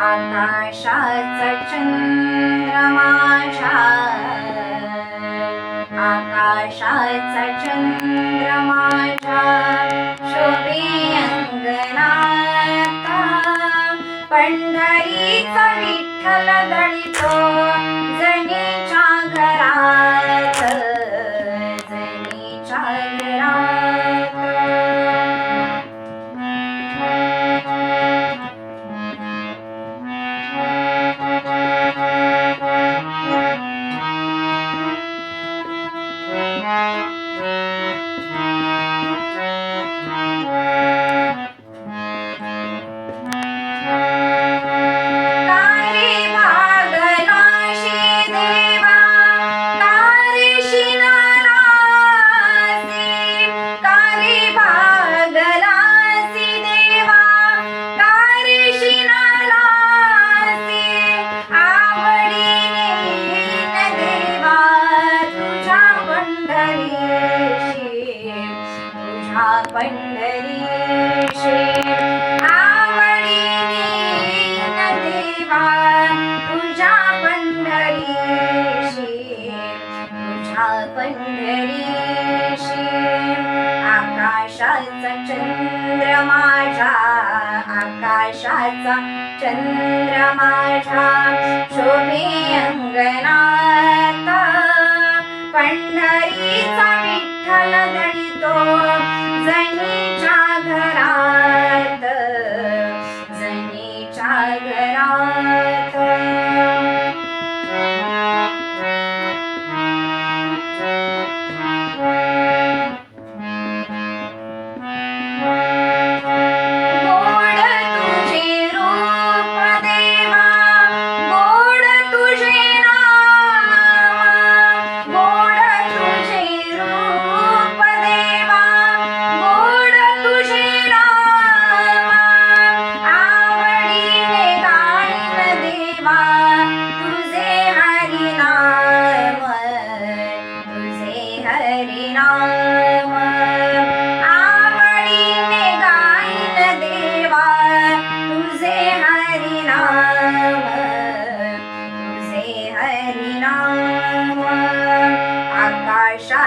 आकाशाचा चंद्रमाशा माझ्या आकाशाचा चंद्र माझ्या शोभे अंगणाता पंढरीचा विठ्ठल दळितो जणीच्या घरात जणीच्या घरात. तुझ्या पंढरीशी पंढरीशी आकाशाचा चंद्र माझ्या आकाशाचा चंद्र माझ्या शोभे अंगणात पंढरीचा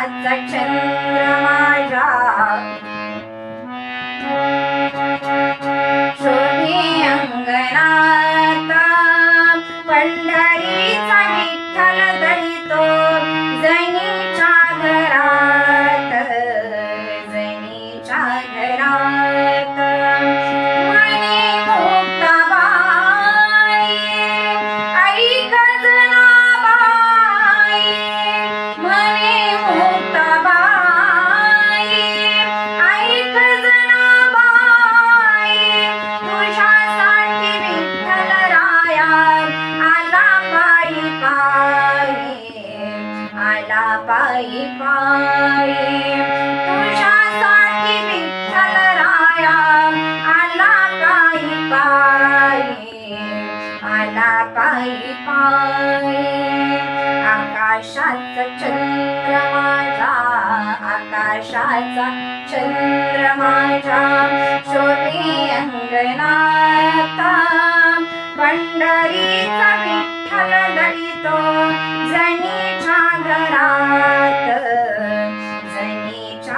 आकाशाचा आला पायी. तुझ्यासाठी विठ्ठल राया आला पायी पायी. आला पायी पायी. आकाशाचा चंद्र माझा. आकाशाचा चंद्र माझा. शोभे अंगणात. पंढरीचा विठ्ठल दळितो जणी जणीच्या